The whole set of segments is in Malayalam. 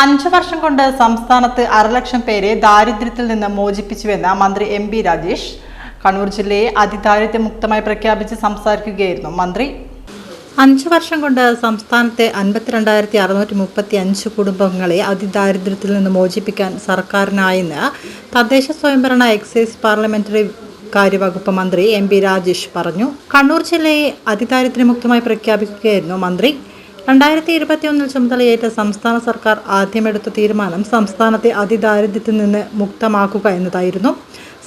അഞ്ചു വർഷം കൊണ്ട് സംസ്ഥാനത്ത് അരലക്ഷം പേരെ ദാരിദ്ര്യത്തിൽ നിന്ന് മോചിപ്പിച്ചുവെന്ന് മന്ത്രി എം ബി രാജേഷ് കണ്ണൂർ ജില്ലയെ അതിദാരിദ്ര്യമുക്തമായി പ്രഖ്യാപിച്ച് സംസാരിക്കുകയായിരുന്നു മന്ത്രി. അഞ്ചു വർഷം കൊണ്ട് സംസ്ഥാനത്തെ അൻപത്തിരണ്ടായിരത്തി അറുന്നൂറ്റി മുപ്പത്തി അഞ്ച് കുടുംബങ്ങളെ അതിദാരിദ്ര്യത്തിൽ നിന്ന് മോചിപ്പിക്കാൻ സർക്കാരിനായെന്ന് തദ്ദേശ സ്വയംഭരണ എക്സൈസ് പാർലമെന്ററി കാര്യവകുപ്പ് മന്ത്രി എം പി രാജേഷ് പറഞ്ഞു. കണ്ണൂർ ജില്ലയെ അതിദാരിദ്ര്യമുക്തമായി പ്രഖ്യാപിക്കുകയായിരുന്നു മന്ത്രി. രണ്ടായിരത്തി ഇരുപത്തിയൊന്നിൽ ചുമതലയേറ്റ സംസ്ഥാന സർക്കാർ ആദ്യമെടുത്ത തീരുമാനം സംസ്ഥാനത്തെ അതിദാരിദ്ര്യത്തിൽ നിന്ന് മുക്തമാക്കുക എന്നതായിരുന്നു.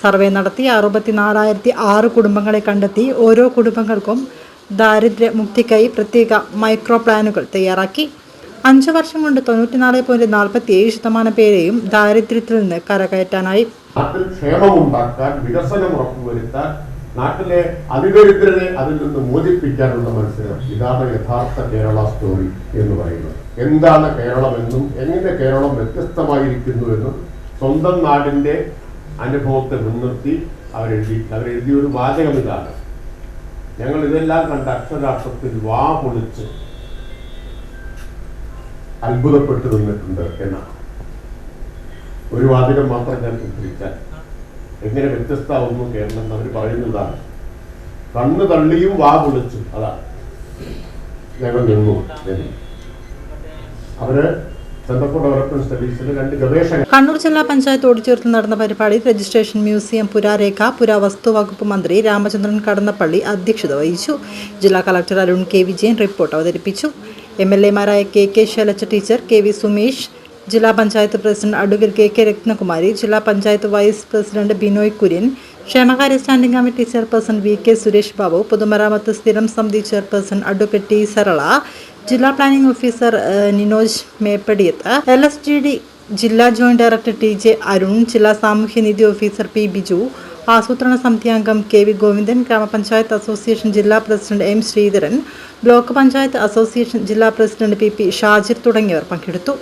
സർവേ നടത്തി അറുപത്തിനാലായിരത്തി ആറ് കുടുംബങ്ങളെ കണ്ടെത്തി ഓരോ കുടുംബങ്ങൾക്കും ദാരിദ്ര്യ മുക്തിക്കായി പ്രത്യേക മൈക്രോ പ്ലാനുകൾ തയ്യാറാക്കി. അഞ്ചു വർഷം കൊണ്ട് തൊണ്ണൂറ്റിനാല് പോയിന്റ് നാൽപ്പത്തി ഏഴ് ശതമാനം പേരെയും ദാരിദ്ര്യത്തിൽ നിന്ന് കരകയറ്റാനായി. നാട്ടിലെ അതിദരിദ്രരെ അതിൽ നിന്ന് മോചിപ്പിക്കാനുള്ള മത്സരം ഇതാണ് യഥാർത്ഥ കേരള സ്റ്റോറി എന്ന് പറയുന്നത്. എന്താണ് കേരളമെന്നും എങ്ങനെ കേരളം വ്യത്യസ്തമായിരിക്കുന്നുവെന്നും സ്വന്തം നാടിന്റെ അനുഭവത്തെ മുൻനിർത്തി അവരെഴുതി അവരെഴുതിയ ഒരു വാചകം ഇതാണ്. ഞങ്ങൾ ഇതെല്ലാം കണ്ട അക്ഷരാർത്ഥത്തിൽ വാ പൊളിച്ച് അത്ഭുതപ്പെട്ടു നിന്നിട്ടുണ്ട് എന്നാണ്. ഒരു വാചകം മാത്രം ഞാൻ ഉദ്ധരിച്ചാൽ എങ്ങനെ വ്യത്യസ്തമാവുന്നു കേരളം എന്ന് അവർ പറയുന്നതാണ്. കണ്ണ് തള്ളിയും വാ പൊളിച്ചു. അതാണ് ഞങ്ങൾ നിന്നു. അവർ കണ്ണൂർ ജില്ലാ പഞ്ചായത്ത് ഓഡിറ്റോറിയത്തിൽ നടന്ന പരിപാടി രജിസ്ട്രേഷൻ മ്യൂസിയം പുരാരേഖ പുരാവസ്തു വകുപ്പ് മന്ത്രി രാമചന്ദ്രൻ കടന്നപ്പള്ളി അധ്യക്ഷത വഹിച്ചു. ജില്ലാ collector Arun K Vijayan report അവതരിപ്പിച്ചു. M L എമാരായ K K Shailaja teacher K V Sumesh ജില്ലാ panchayat president advocate K K Rathnakumari ജില്ലാ പഞ്ചായത്ത് വൈസ് പ്രസിഡന്റ് ബിനോയ് കുര്യൻ ക്ഷേമകാര്യ standing committee chairperson V K Suresh Babu പൊതുമരാമത്ത് സ്ഥിരം സമിതി ചെയർപേഴ്സൺ അഡ്വക്കേറ്റ് ടി സരള ജില്ലാ planning officer Ninoj Meppadiyath L S G D ജില്ലാ joint director T J Arun ജില്ലാ സാമൂഹ്യനീതി ഓഫീസർ പി ബിജു ആസൂത്രണ സമിതി അംഗം കെ വി ഗോവിന്ദൻ ഗ്രാമപഞ്ചായത്ത് അസോസിയേഷൻ ജില്ലാ president M Sreedharan block panchayat association ജില്ലാ പ്രസിഡന്റ് പി പി ഷാജിർ തുടങ്ങിയവർ പങ്കെടുത്തു.